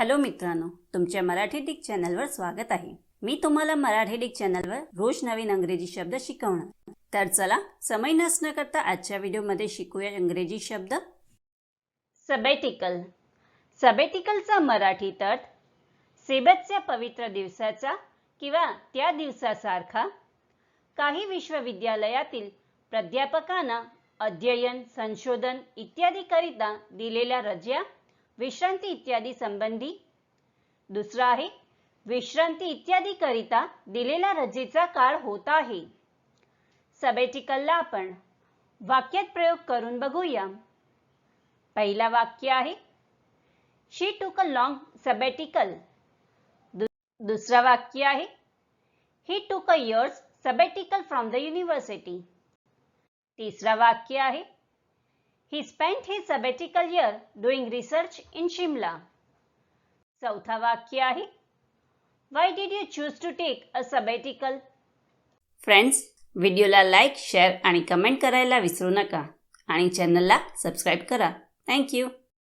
Hello मित्रांनो तुमच्या Marathi Dick चॅनलवर स्वागत आहे. मी तुम्हाला मराठी डिक चॅनलवर रोज नवीन इंग्रजी शब्द शिकवणार. तर चला समय नसणं करता आजच्या व्हिडिओमध्ये शिकूया इंग्रजी शब्द. सबेटिकल सबेटिकलचा मराठी तट सेबतच्या पवित्र दिवसाचा किंवा त्या दिवसासारखा. काही विश्वविद्यालयातील प्राध्यापकांना अध्ययन संशोधन इत्यादीकरिता दिलेल्या रजा विश्रांती इत्यादी संबंधी. दुसरा आहे विश्रांती इत्यादी करिता दिलेला रजेचा काळ होत आहे. सबेटिकलला आपण वाक्यात प्रयोग करून बघूया. पहिला वाक्य आहे शी टूक अ लॉंग सबेटिकल दुसरा वाक्य आहे ही took a years sabbatical from the university तिसरा वाक्य आहे ही spent his sabbatical year doing research in Shimla. चौथा वाक्य आहे why did you choose to take a sabbatical? Friends व्हिडिओला लाईक शेअर आणि कमेंट करायला विसरू नका आणि चॅनलला सबस्क्राईब करा थँक्यू